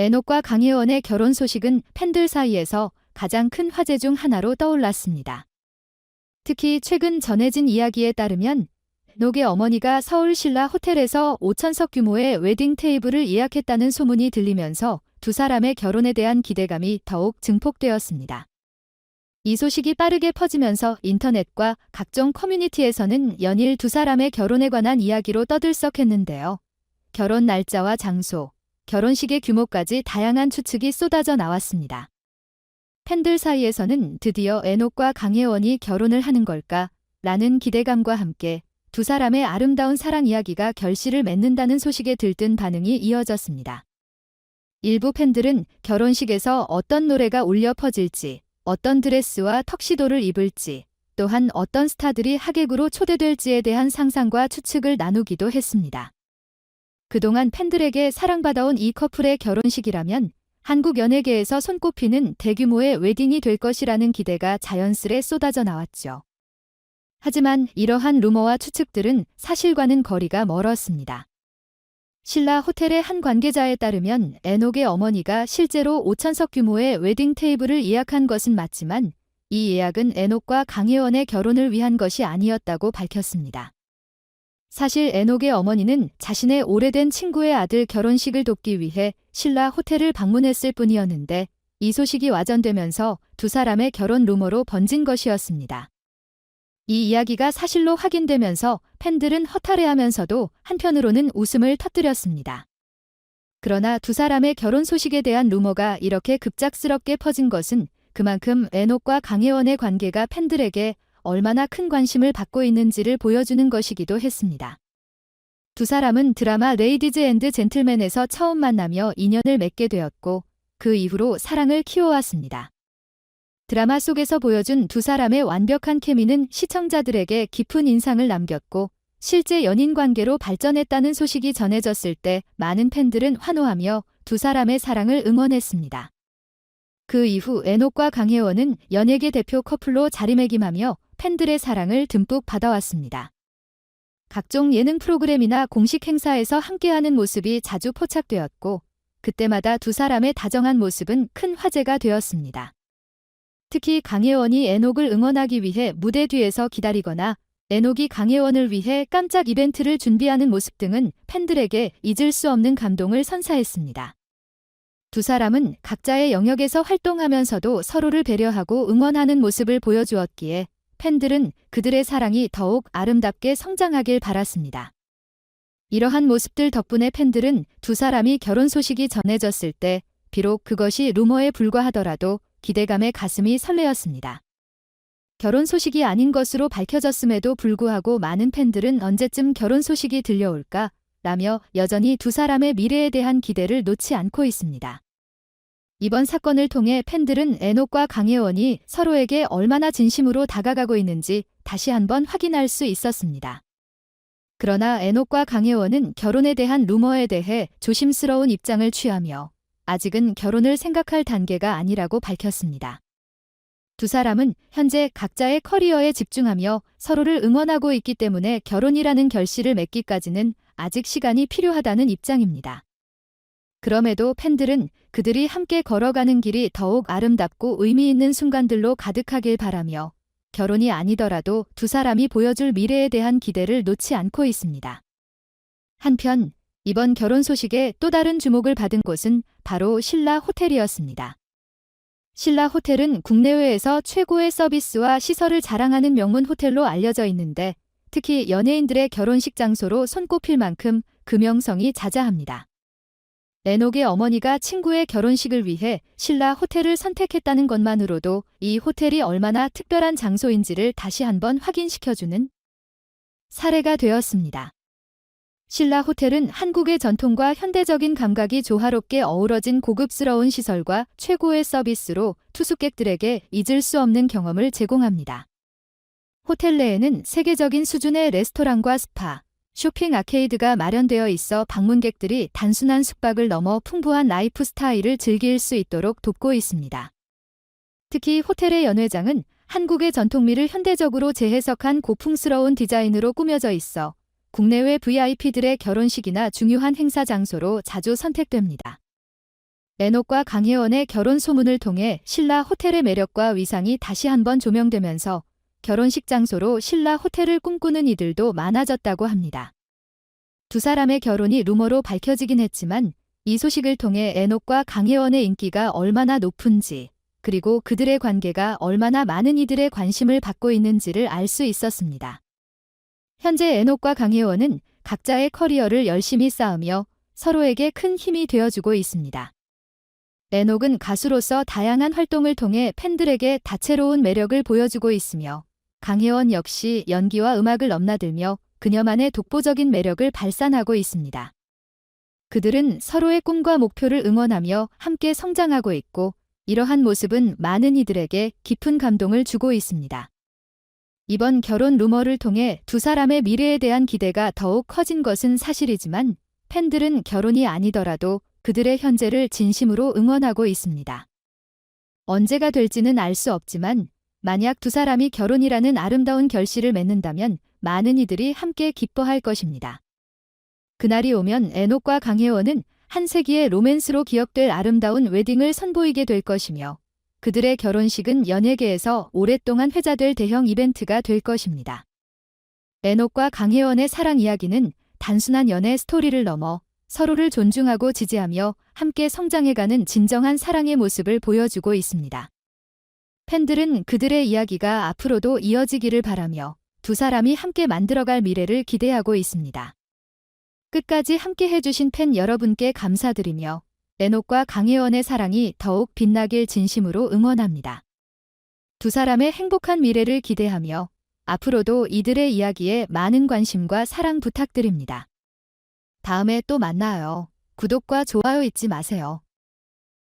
레녹과 강혜원의 결혼 소식은 팬들 사이에서 가장 큰 화제 중 하나로 떠올랐습니다. 특히 최근 전해진 이야기에 따르면 녹의 어머니가 서울 신라 호텔에서 5천석 규모의 웨딩 테이블을 예약했다는 소문이 들리면서 두 사람의 결혼에 대한 기대감이 더욱 증폭되었습니다. 이 소식이 빠르게 퍼지면서 인터넷과 각종 커뮤니티에서는 연일 두 사람의 결혼에 관한 이야기로 떠들썩했는데요. 결혼 날짜와 장소, 결혼식의 규모까지 다양한 추측이 쏟아져 나왔습니다. 팬들 사이에서는 드디어 에녹과 강혜원이 결혼을 하는 걸까? 라는 기대감과 함께 두 사람의 아름다운 사랑 이야기가 결실을 맺는다는 소식에 들뜬 반응이 이어졌습니다. 일부 팬들은 결혼식에서 어떤 노래가 울려 퍼질지, 어떤 드레스와 턱시도를 입을지, 또한 어떤 스타들이 하객으로 초대될지에 대한 상상과 추측을 나누기도 했습니다. 그동안 팬들에게 사랑받아온 이 커플의 결혼식이라면 한국 연예계에서 손꼽히는 대규모의 웨딩이 될 것이라는 기대가 자연스레 쏟아져 나왔죠. 하지만 이러한 루머와 추측들은 사실과는 거리가 멀었습니다. 신라 호텔의 한 관계자에 따르면 에녹의 어머니가 실제로 5천석 규모의 웨딩 테이블을 예약한 것은 맞지만 이 예약은 에녹과 강혜원의 결혼을 위한 것이 아니었다고 밝혔습니다. 사실 에녹의 어머니는 자신의 오래된 친구의 아들 결혼식을 돕기 위해 신라 호텔을 방문했을 뿐이었는데 이 소식이 와전되면서 두 사람의 결혼 루머로 번진 것이었습니다. 이 이야기가 사실로 확인되면서 팬들은 허탈해하면서도 한편으로는 웃음을 터뜨렸습니다. 그러나 두 사람의 결혼 소식에 대한 루머가 이렇게 급작스럽게 퍼진 것은 그만큼 에녹과 강혜원의 관계가 팬들에게 얼마나 큰 관심을 받고 있는지를 보여주는 것이기도 했습니다. 두 사람은 드라마 레이디즈 앤드 젠틀맨에서 처음 만나며 인연을 맺게 되었고 그 이후로 사랑을 키워왔습니다. 드라마 속에서 보여준 두 사람의 완벽한 케미는 시청자들에게 깊은 인상을 남겼고 실제 연인 관계로 발전했다는 소식이 전해졌을 때 많은 팬들은 환호하며 두 사람의 사랑을 응원했습니다. 그 이후 에녹과 강혜원은 연예계 대표 커플로 자리매김하며 팬들의 사랑을 듬뿍 받아왔습니다. 각종 예능 프로그램이나 공식 행사에서 함께하는 모습이 자주 포착되었고 그때마다 두 사람의 다정한 모습은 큰 화제가 되었습니다. 특히 강혜원이 에녹을 응원하기 위해 무대 뒤에서 기다리거나 에녹이 강혜원을 위해 깜짝 이벤트를 준비하는 모습 등은 팬들에게 잊을 수 없는 감동을 선사했습니다. 두 사람은 각자의 영역에서 활동하면서도 서로를 배려하고 응원하는 모습을 보여주었기에 팬들은 그들의 사랑이 더욱 아름답게 성장하길 바랐습니다. 이러한 모습들 덕분에 팬들은 두 사람이 결혼 소식이 전해졌을 때 비록 그것이 루머에 불과하더라도 기대감에 가슴이 설레었습니다. 결혼 소식이 아닌 것으로 밝혀졌음에도 불구하고 많은 팬들은 언제쯤 결혼 소식이 들려올까? 라며 여전히 두 사람의 미래에 대한 기대를 놓지 않고 있습니다. 이번 사건을 통해 팬들은 에녹과 강혜원이 서로에게 얼마나 진심으로 다가가고 있는지 다시 한번 확인할 수 있었습니다. 그러나 에녹과 강혜원은 결혼에 대한 루머에 대해 조심스러운 입장을 취하며 아직은 결혼을 생각할 단계가 아니라고 밝혔습니다. 두 사람은 현재 각자의 커리어에 집중하며 서로를 응원하고 있기 때문에 결혼이라는 결실을 맺기까지는 아직 시간이 필요하다는 입장입니다. 그럼에도 팬들은 그들이 함께 걸어가는 길이 더욱 아름답고 의미 있는 순간들로 가득하길 바라며 결혼이 아니더라도 두 사람이 보여줄 미래에 대한 기대를 놓지 않고 있습니다. 한편 이번 결혼 소식에 또 다른 주목을 받은 곳은 바로 신라 호텔이었습니다. 신라 호텔은 국내외에서 최고의 서비스와 시설을 자랑하는 명문 호텔로 알려져 있는데 특히 연예인들의 결혼식 장소로 손꼽힐 만큼 금명성이 자자합니다. 레녹의 어머니가 친구의 결혼식을 위해 신라 호텔을 선택했다는 것만으로도 이 호텔이 얼마나 특별한 장소인지를 다시 한번 확인시켜주는 사례가 되었습니다. 신라 호텔은 한국의 전통과 현대적인 감각이 조화롭게 어우러진 고급스러운 시설과 최고의 서비스로 투숙객들에게 잊을 수 없는 경험을 제공합니다. 호텔 내에는 세계적인 수준의 레스토랑과 스파, 쇼핑 아케이드가 마련되어 있어 방문객들이 단순한 숙박을 넘어 풍부한 라이프 스타일을 즐길 수 있도록 돕고 있습니다. 특히 호텔의 연회장은 한국의 전통미를 현대적으로 재해석한 고풍스러운 디자인으로 꾸며져 있어 국내외 VIP들의 결혼식이나 중요한 행사 장소로 자주 선택됩니다. 에녹과 강혜원의 결혼 소문을 통해 신라 호텔의 매력과 위상이 다시 한번 조명되면서 결혼식 장소로 신라 호텔을 꿈꾸는 이들도 많아졌다고 합니다. 두 사람의 결혼이 루머로 밝혀지긴 했지만 이 소식을 통해 에녹과 강혜원의 인기가 얼마나 높은지 그리고 그들의 관계가 얼마나 많은 이들의 관심을 받고 있는지를 알 수 있었습니다. 현재 에녹과 강혜원은 각자의 커리어를 열심히 쌓으며 서로에게 큰 힘이 되어주고 있습니다. 에녹은 가수로서 다양한 활동을 통해 팬들에게 다채로운 매력을 보여주고 있으며 강혜원 역시 연기와 음악을 넘나들며 그녀만의 독보적인 매력을 발산하고 있습니다. 그들은 서로의 꿈과 목표를 응원하며 함께 성장하고 있고 이러한 모습은 많은 이들에게 깊은 감동을 주고 있습니다. 이번 결혼 루머를 통해 두 사람의 미래에 대한 기대가 더욱 커진 것은 사실이지만 팬들은 결혼이 아니더라도 그들의 현재를 진심으로 응원하고 있습니다. 언제가 될지는 알 수 없지만 만약 두 사람이 결혼이라는 아름다운 결실을 맺는다면 많은 이들이 함께 기뻐할 것입니다. 그날이 오면 에녹과 강혜원은 한 세기의 로맨스로 기억될 아름다운 웨딩을 선보이게 될 것이며 그들의 결혼식은 연예계에서 오랫동안 회자될 대형 이벤트가 될 것입니다. 에녹과 강혜원의 사랑 이야기는 단순한 연애 스토리를 넘어 서로를 존중하고 지지하며 함께 성장해가는 진정한 사랑의 모습을 보여주고 있습니다. 팬들은 그들의 이야기가 앞으로도 이어지기를 바라며 두 사람이 함께 만들어갈 미래를 기대하고 있습니다. 끝까지 함께 해주신 팬 여러분께 감사드리며 에녹과 강혜원의 사랑이 더욱 빛나길 진심으로 응원합니다. 두 사람의 행복한 미래를 기대하며 앞으로도 이들의 이야기에 많은 관심과 사랑 부탁드립니다. 다음에 또 만나요. 구독과 좋아요 잊지 마세요.